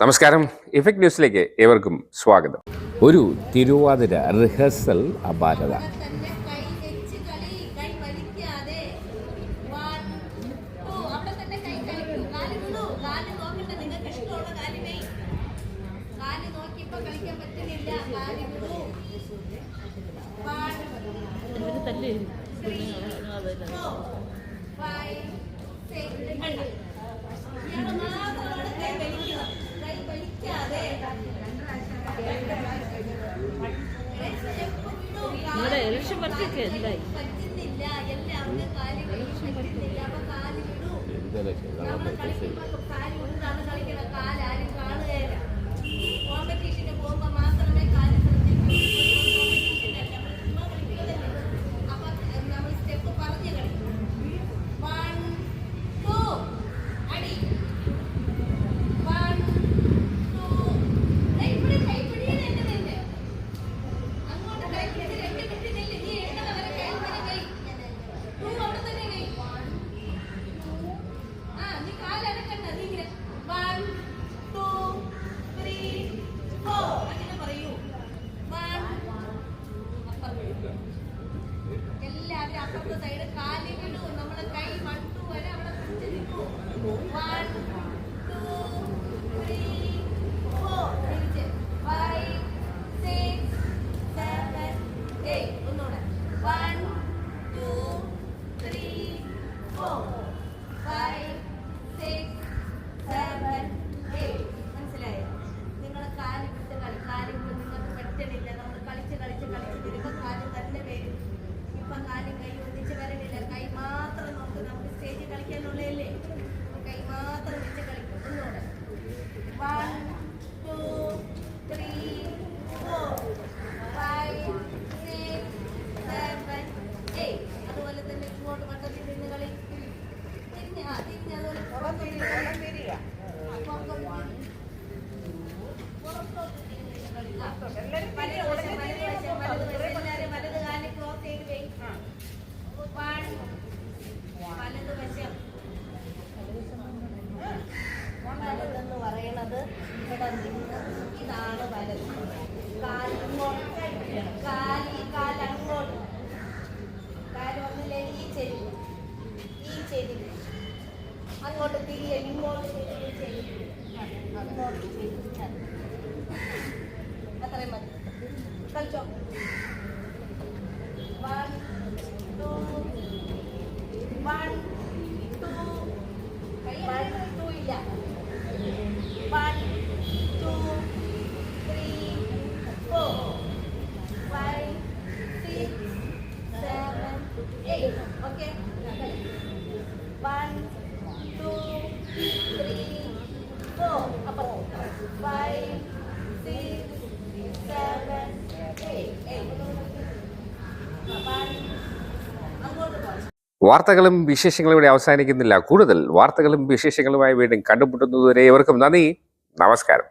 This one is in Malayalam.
നമസ്കാരം. ഇഫക്ട് ന്യൂസിലേക്ക് ഏവർക്കും സ്വാഗതം. ഒരു തിരുവാതിര റിഹേഴ്സൽ അപാരത. Five, six, വർഷം വർഷമൊക്കെ എന്തായി എന്തല്ലേ എല്ലാവരും അപ്പുറത്തെ സൈഡ് കാലികളും നമ്മുടെ കൈ മട്ടു വരെ അവിടെ പിടിച്ച് നിൽക്കും. One, two, three, four, five, six, seven, eight. One. two, three, four, five, six, seven, eight, eight. വാർത്തകളും വിശേഷങ്ങളും ഇവിടെ അവസാനിക്കുന്നില്ല കൂടുതൽ വാർത്തകളും വിശേഷങ്ങളുമായി വീണ്ടും കണ്ടുമുട്ടുന്നതുവരെ ഇവർക്കും നന്ദി നമസ്കാരം